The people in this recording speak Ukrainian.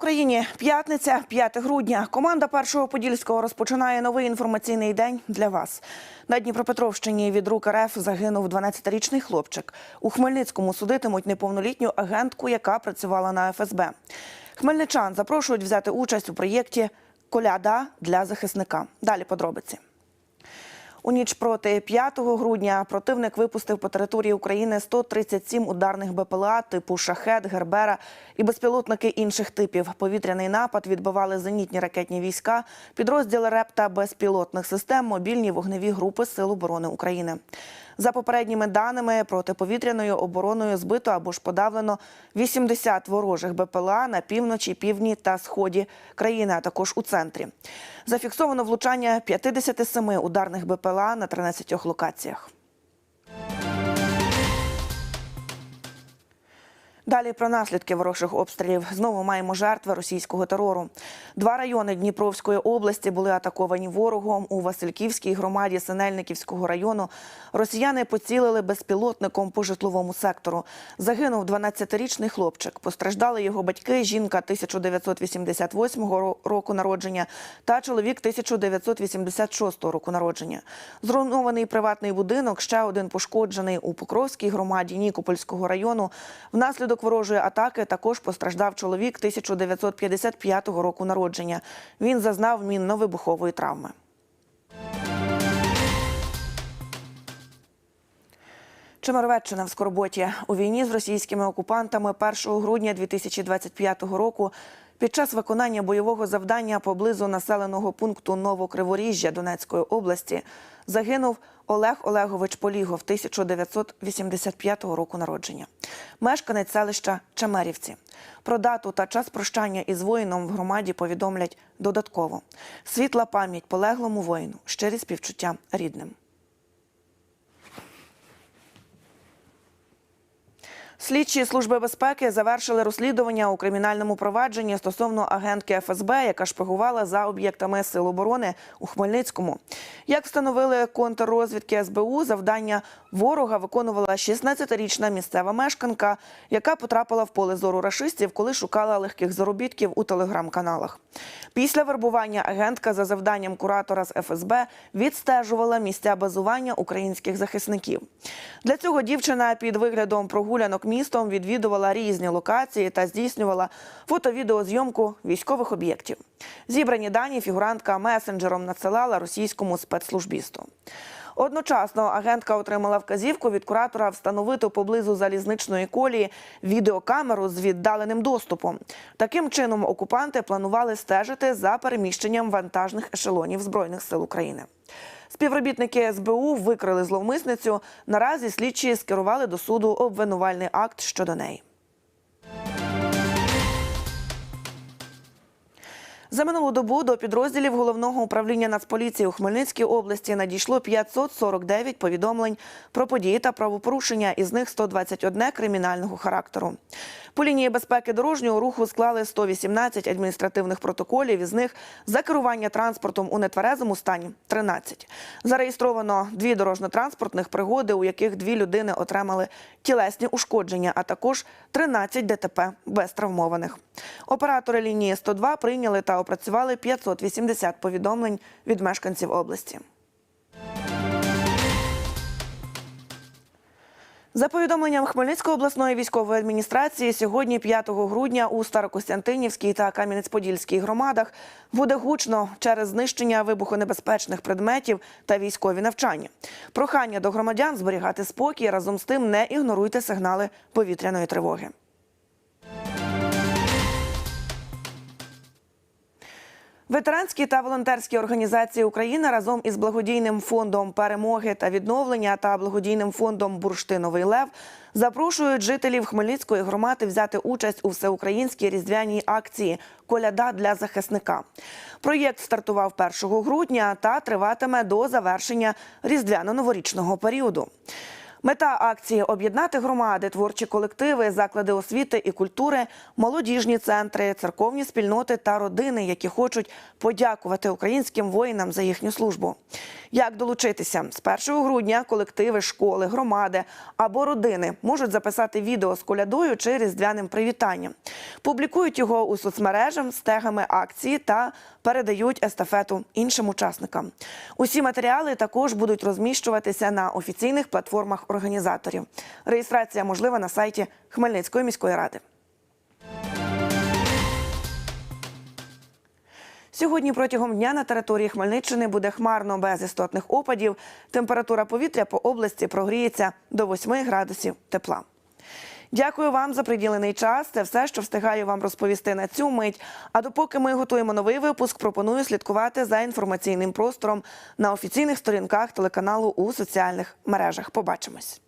Україні! П'ятниця, 5 грудня. Команда першого подільського розпочинає новий інформаційний день для вас. На Дніпропетровщині від рук РФ загинув 12-річний хлопчик. У Хмельницькому судитимуть неповнолітню агентку, яка працювала на ФСБ. Хмельничан запрошують взяти участь у проєкті Коляда для захисника. Далі подробиці. У ніч проти 5 грудня противник випустив по території України 137 ударних БПЛА типу Шахет, Гербера і безпілотники інших типів. Повітряний напад відбивали зенітні ракетні війська, підрозділи РЕП та безпілотних систем, мобільні вогневі групи Сил оборони України. За попередніми даними, протиповітряною обороною збито або ж подавлено 80 ворожих БПЛА на півночі, півдні та сході країни, а також у центрі. Зафіксовано влучання 57 ударних БПЛА на 13 локаціях. Далі про наслідки ворожих обстрілів. Знову маємо жертви російського терору. Два райони Дніпровської області були атаковані ворогом. У Васильківській громаді Синельниківського району росіяни поцілили безпілотником по житловому сектору. Загинув 12-річний хлопчик. Постраждали його батьки, жінка 1988 ро- року народження та чоловік 1986 року народження. Зруйнований приватний будинок, ще один пошкоджений у Покровській громаді Нікопольського району. Внаслідок ворожої атаки також постраждав чоловік 1955 року народження. Він зазнав мінно-вибухової травми. Чемеровеччина в Скорботі у війні з російськими окупантами 1 грудня 2025 року під час виконання бойового завдання поблизу населеного пункту Новокриворіжжя Донецької області загинув Олег Олегович Полігов 1985 року народження. Мешканець селища Чемерівці. Про дату та час прощання із воїном в громаді повідомлять додатково. Світла пам'ять полеглому воїну, щирі співчуття рідним. Слідчі служби безпеки завершили розслідування у кримінальному провадженні стосовно агентки ФСБ, яка шпигувала за об'єктами сил оборони у Хмельницькому. Як встановили контррозвідки СБУ, завдання ворога виконувала 16-річна місцева мешканка, яка потрапила в поле зору рашистів, коли шукала легких заробітків у телеграм-каналах. Після вербування агентка за завданням куратора з ФСБ відстежувала місця базування українських захисників. Для цього дівчина під виглядом прогулянок містом відвідувала різні локації та здійснювала фото-відеозйомку військових об'єктів. Зібрані дані фігурантка месенджером надсилала російському спецслужбісту. Одночасно агентка отримала вказівку від куратора встановити поблизу залізничної колії відеокамеру з віддаленим доступом. Таким чином окупанти планували стежити за переміщенням вантажних ешелонів збройних сил України. Співробітники СБУ викрили зловмисницю. Наразі слідчі скерували до суду обвинувальний акт щодо неї. За минулу добу до підрозділів головного управління Нацполіції у Хмельницькій області надійшло 549 повідомлень про події та правопорушення, із них 121 кримінального характеру. По лінії безпеки дорожнього руху склали 118 адміністративних протоколів, із них за керування транспортом у нетверезому стані 13. Зареєстровано дві дорожньо-транспортних пригоди, у яких дві людини отримали тілесні ушкодження, а також 13 ДТП без травмованих. Оператори лінії 102 прийняли опрацювали 580 повідомлень від мешканців області. За повідомленням Хмельницької обласної військової адміністрації, сьогодні, 5 грудня, у Старокостянтинівській та Кам'янець-Подільській громадах буде гучно через знищення вибухонебезпечних предметів та військові навчання. Прохання до громадян зберігати спокій разом з тим не ігноруйте сигнали повітряної тривоги. Ветеранські та волонтерські організації України разом із благодійним фондом перемоги та відновлення та благодійним фондом Бурштиновий Лев запрошують жителів Хмельницької громади взяти участь у всеукраїнській різдвяній акції Коляда для захисника. Проєкт стартував 1 грудня та триватиме до завершення різдвяно-новорічного періоду. Мета акції об'єднати громади, творчі колективи, заклади освіти і культури, молодіжні центри, церковні спільноти та родини, які хочуть подякувати українським воїнам за їхню службу. Як долучитися з 1 грудня колективи, школи, громади або родини можуть записати відео з колядою чи різдвяним привітанням. Публікують його у соцмережах з тегами акції та передають естафету іншим учасникам. Усі матеріали також будуть розміщуватися на офіційних платформах організаторів. Реєстрація можлива на сайті Хмельницької міської ради. Сьогодні протягом дня на території Хмельниччини буде хмарно без істотних опадів. Температура повітря по області прогріється до 8 градусів тепла. Дякую вам за приділений час. Це все, що встигаю вам розповісти на цю мить. А допоки ми готуємо новий випуск, пропоную слідкувати за інформаційним простором на офіційних сторінках телеканалу у соціальних мережах. Побачимось.